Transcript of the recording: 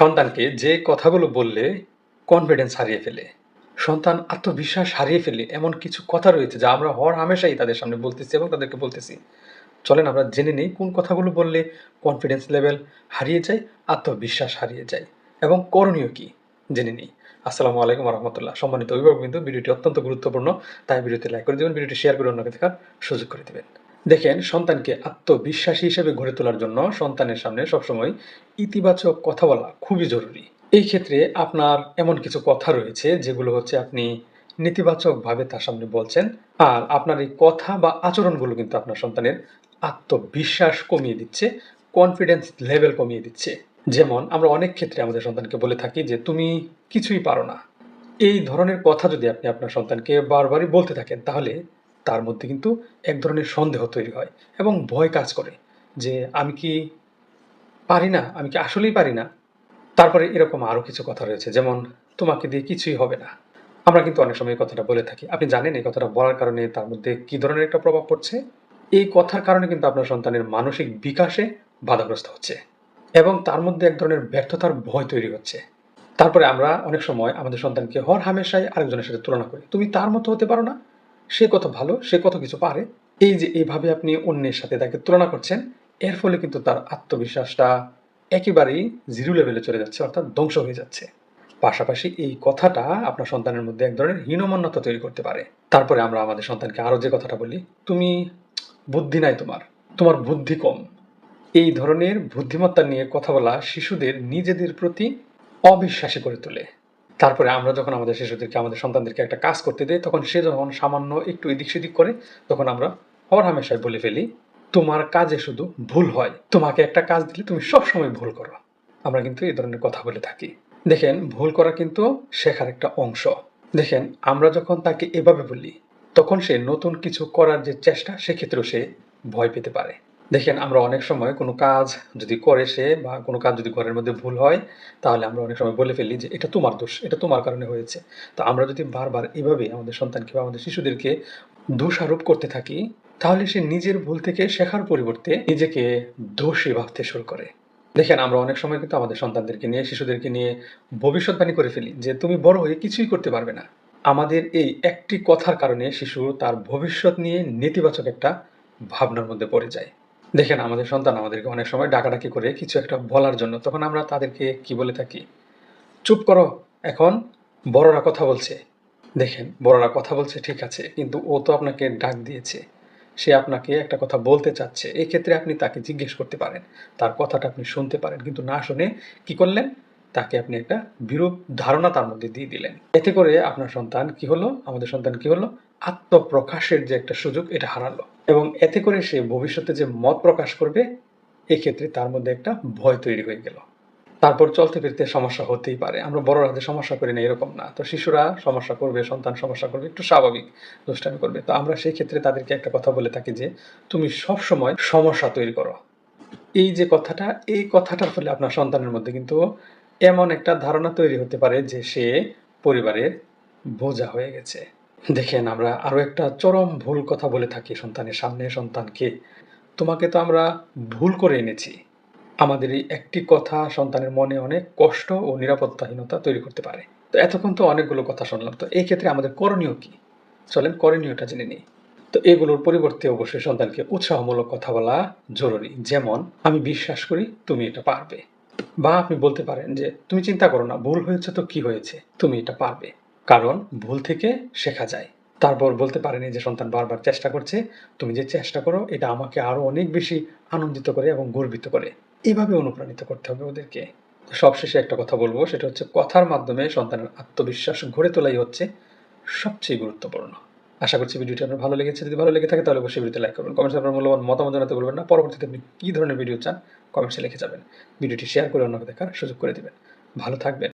সন্তানকে যে কথাগুলো বললে কনফিডেন্স হারিয়ে ফেলে। সন্তান আত্মবিশ্বাস হারিয়ে ফেলে এমন কিছু কথা রয়েছে যা আমরা হর হামেশাই তাদের সামনে বলতেছি এবং তাদেরকে বলতেছি। চলেন আমরা জেনে নিই কোন কথাগুলো বললে কনফিডেন্স লেভেল হারিয়ে যায়, আত্মবিশ্বাস হারিয়ে যায় এবং করণীয় কি? জেনে নিই। আসসালামু আলাইকুম রহমতুল্লাহ সম্মানিত অভিভাবক কিন্তু ভিডিওটি অত্যন্ত গুরুত্বপূর্ণ। তাই ভিডিওতে লাইক করে দেবেন, ভিডিওটি শেয়ার করে অন্যকে দেখার সুযোগ করে দেবেন। দেখেন, সন্তানকে আত্মবিশ্বাসী হিসেবে গড়ে তোলার জন্য সন্তানের সামনে সবসময় ইতিবাচক কথা বলা খুবই জরুরি। এই ক্ষেত্রে আপনার এমন কিছু কথা রয়েছে যেগুলো হচ্ছে আপনি নেতিবাচকভাবে তার সামনে বলছেন আর আপনার এই কথা বা আচরণগুলো কিন্তু আপনার সন্তানের আত্মবিশ্বাস কমিয়ে দিচ্ছে কনফিডেন্স লেভেল কমিয়ে দিচ্ছে। যেমন আমরা অনেক ক্ষেত্রে আমাদের সন্তানকে বলে থাকি যে, তুমি কিছুই পারো না। এই ধরনের কথা যদি আপনি আপনার সন্তানকে বারবারই বলতে থাকেন, তাহলে তার মধ্যে কিন্তু এক ধরনের সন্দেহ তৈরি হয় এবং ভয় কাজ করে যে আমি কি পারি না, আমি কি আসলেই পারি না। তারপরে এরকম আরও কিছু কথা রয়েছে, যেমন, তোমাকে দিয়ে কিছুই হবে না। আমরা কিন্তু অনেক সময় এই কথাটা বলে থাকি। আপনি জানেন এই কথাটা বলার কারণে তার মধ্যে কি ধরনের একটা প্রভাব পড়ছে? এই কথার কারণে কিন্তু আপনার সন্তানের মানসিক বিকাশে বাধাগ্রস্ত হচ্ছে এবং তার মধ্যে এক ধরনের ব্যর্থতার ভয় তৈরি হচ্ছে। তারপরে আমরা অনেক সময় আমাদের সন্তানকে হর হামেশাই আরেকজনের সাথে তুলনা করি। তুমি তার মতো হতে পারো না সে কত ভালো, সে কত কিছু পারে। এই যে এইভাবে আপনি অন্যের সাথে তাকে তুলনা করছেন, এর ফলে কিন্তু তার আত্মবিশ্বাসটা একেবারেই জিরো লেভেলে চলে যাচ্ছে, অর্থাৎ ধ্বংস হয়ে যাচ্ছে। পাশাপাশি এই কথাটা আপনার সন্তানের মধ্যে এক ধরনের হীনমন্যতা তৈরি করতে পারে। তারপরে আমরা আমাদের সন্তানকে আরও যে কথাটা বলি, তুমি বুদ্ধি নাই তোমার তোমার বুদ্ধি কম। এই ধরনের বুদ্ধিমত্তা নিয়ে কথা বলা শিশুদের নিজেদের প্রতি অবিশ্বাসী করে তোলে। তারপরে আমরা যখন আমাদের শিশুদেরকে, আমাদের সন্তানদেরকে একটা কাজ করতে দিই, তখন সে যখন সামান্য একটু এদিক সেদিক করে, তখন আমরা হর হামেশায় বলে ফেলি, তোমার কাজে শুধু ভুল হয়। তোমাকে একটা কাজ দিলে তুমি সব সময় ভুল করো। আমরা কিন্তু এই ধরনের কথা বলে থাকি। দেখেন, ভুল করা কিন্তু শেখার একটা অংশ। দেখেন, আমরা যখন তাকে এভাবে বলি, তখন সে নতুন কিছু করার যে চেষ্টা, সেক্ষেত্রেও সে ভয় পেতে পারে। দেখেন, আমরা অনেক সময় কোনো কাজ যদি করে সে বা কোনো কাজ যদি ঘরের মধ্যে ভুল হয়, তাহলে আমরা অনেক সময় বলে ফেলি যে, এটা তোমার দোষ, এটা তোমার কারণে হয়েছে। তো আমরা যদি বারবার এভাবে আমাদের সন্তানকে বা আমাদের শিশুদেরকে দোষারোপ করতে থাকি, তাহলে সে নিজের ভুল থেকে শেখার পরিবর্তে নিজেকে দোষী ভাবতে শুরু করে। দেখেন, আমরা অনেক সময় কিন্তু আমাদের সন্তানদেরকে নিয়ে, শিশুদেরকে নিয়ে ভবিষ্যৎবাণী করে ফেলি যে, তুমি বড় হয়ে কিছুই করতে পারবে না। আমাদের এই একটি কথার কারণে শিশু তার ভবিষ্যৎ নিয়ে নেতিবাচক একটা ভাবনার মধ্যে পড়ে যায়। দেখেন, আমাদের সন্তান আমাদেরকে অনেক সময় ডাকাডাকি করে কিছু একটা বলার জন্য, তখন আমরা তাদেরকে কি বলে থাকি? চুপ করো, এখন বড়রা কথা বলছে। দেখেন, বড়রা কথা বলছে, ঠিক আছে, কিন্তু ও তো আপনাকে ডাক দিয়েছে। সে আপনাকে একটা কথা বলতে চাচ্ছে এই ক্ষেত্রে আপনি তাকে জিজ্ঞেস করতে পারেন, তার কথাটা আপনি শুনতে পারেন, কিন্তু না শুনে কি করলেন? তাকে আপনি একটা বিরূপ ধারণা তার মধ্যে দিয়ে দিলেন। এতে করে আপনার সন্তান কি হলো? আমাদের সন্তান কি হলো? আত্মপ্রকাশের যে একটা সুযোগ, এটা হারালো। এবং এতে করে সে ভবিষ্যতে যে মত প্রকাশ করবে, এক্ষেত্রে তার মধ্যে একটা ভয় তৈরি হয়ে গেল। তারপর চলতে ফিরতে সমস্যা হতেই পারে। আমরা বড়রা যে সমস্যা করি না এরকম না। তো শিশুরা সমস্যা করবে, সন্তান সমস্যা করবে, একটু স্বাভাবিক দুষ্টামি করবে। তো আমরা সেই ক্ষেত্রে তাদেরকে একটা কথা বলে থাকি যে, তুমি সব সময় সমস্যা তৈরি করো। এই যে কথাটা, এই কথাটার ফলে আপনার সন্তানের মধ্যে কিন্তু এমন একটা ধারণা তৈরি হতে পারে যে সে পরিবারের বোঝা হয়ে গেছে। দেখেন, আমরা আরও একটা চরম ভুল কথা বলে থাকি, সন্তানের সামনে, সন্তানকে। তোমাকে তো আমরা ভুল করে এনেছি। আমাদের এই একটি কথা সন্তানের মনে অনেক কষ্ট ও নিরাপত্তাহীনতা তৈরি করতে পারে। তো এতক্ষণ তো অনেকগুলো কথা শুনলাম, তো এই ক্ষেত্রে আমাদের করণীয় কি? চলেন করণীয়টা জেনে নিই। তো এগুলোর পরিবর্তে অবশ্যই সন্তানকে উৎসাহমূলক কথা বলা জরুরি। যেমন, আমি বিশ্বাস করি তুমি এটা পারবে। বা আপনি বলতে পারেন যে, তুমি চিন্তা করো না, ভুল হয়েছে তো কি হয়েছে? তুমি এটা পারবে। কারণ ভুল থেকে শেখা যায়। তারপর বলতে পারেন যে সন্তান বারবার চেষ্টা করছে, তুমি যে চেষ্টা করো, এটা আমাকে আরও অনেক বেশি আনন্দিত করে এবং গর্বিত করে। এইভাবে অনুপ্রাণিত করতে হবে ওদেরকে। সবশেষে একটা কথা বলব, সেটা হচ্ছে কথার মাধ্যমে সন্তানের আত্মবিশ্বাস গড়ে তোলাই হচ্ছে সবচেয়ে গুরুত্বপূর্ণ। আশা করছি ভিডিওটি আপনার ভালো লেগেছে। যদি ভালো লেগে থাকে, তাহলে অবশ্যই ভিডিওতে লাইক করবেন। কমেন্টসে আপনার মূল্যবান মতামত জানাতে বলবেন না। পরবর্তীতে আপনি কী ধরনের ভিডিও চান, কমেন্টসে লিখে যাবেন। ভিডিওটি শেয়ার করে অন্যকে দেখার সুযোগ করে দেবেন। ভালো থাকবেন।